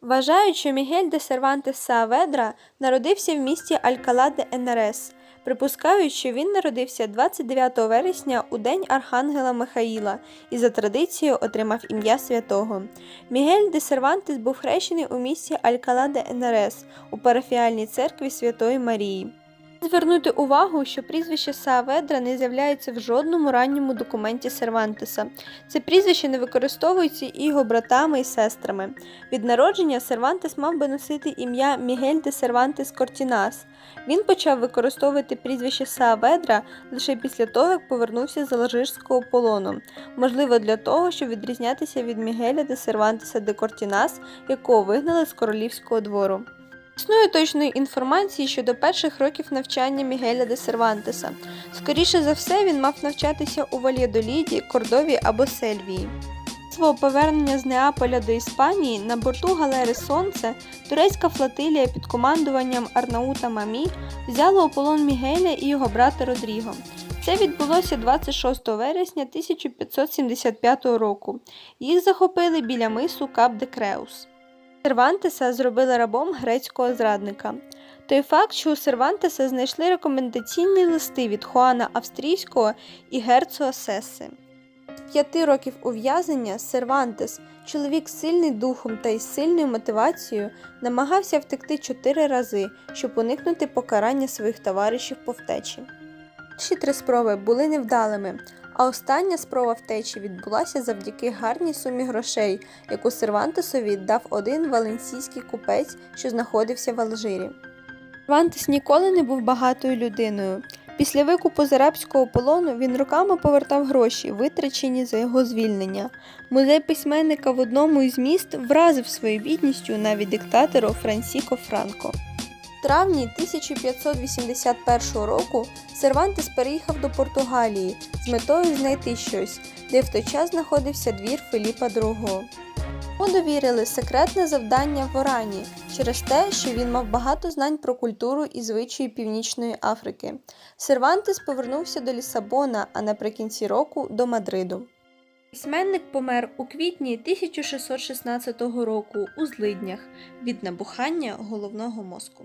Вважають, що Мігель де Сервантес Сааведра народився в місті Алькала де Енерес. Припускають, що він народився 29 вересня у день Архангела Михаїла і за традицією отримав ім'я святого. Мігель де Сервантес був хрещений у місті Алькала де Енерес у парафіальній церкві Святої Марії. Звернути увагу, що прізвище Сааведра не з'являється в жодному ранньому документі Сервантеса. Це прізвище не використовується і його братами і сестрами. Від народження Сервантес мав би носити ім'я Мігель де Сервантес Кортінас. Він почав використовувати прізвище Сааведра лише після того, як повернувся з алжирського полону, можливо, для того, щоб відрізнятися від Мігеля де Сервантеса де Кортінас, якого вигнали з королівського двору. Існує точної інформації щодо перших років навчання Мігеля де Сервантеса. Скоріше за все, він мав навчатися у Вальєдоліді, Кордові або Сельвії. Свого повернення з Неаполя до Іспанії на борту галери Сонце турецька флотилія під командуванням Арнаута Мамі взяла у полон Мігеля і його брата Родріго. Це відбулося 26 вересня 1575 року. Їх захопили біля мису Кап де Креус. Сервантеса зробили рабом грецького зрадника. Той факт, що у Сервантеса знайшли рекомендаційні листи від Хуана Австрійського і герцога Сеси. П'яти років ув'язнення Сервантес, чоловік сильний духом та із сильною мотивацією, намагався втекти чотири рази, щоб уникнути покарання своїх товаришів по втечі. Перші три спроби були невдалими, а остання спроба втечі відбулася завдяки гарній сумі грошей, яку Сервантесові дав один валенсійський купець, що знаходився в Алжирі. Сервантес ніколи не був багатою людиною. Після викупу з арабського полону він роками повертав гроші, витрачені за його звільнення. Музей письменника в одному із міст вразив своєю бідністю навіть диктатору Франсіко Франко. Травні 1581 року Сервантес переїхав до Португалії з метою знайти щось, де в той час знаходився двір Филіпа II. Йому довірили секретне завдання в Орані через те, що він мав багато знань про культуру і звичаї Північної Африки. Сервантес повернувся до Лісабона, а наприкінці року до Мадриду. Письменник помер у квітні 1616 року у злиднях від набухання головного мозку.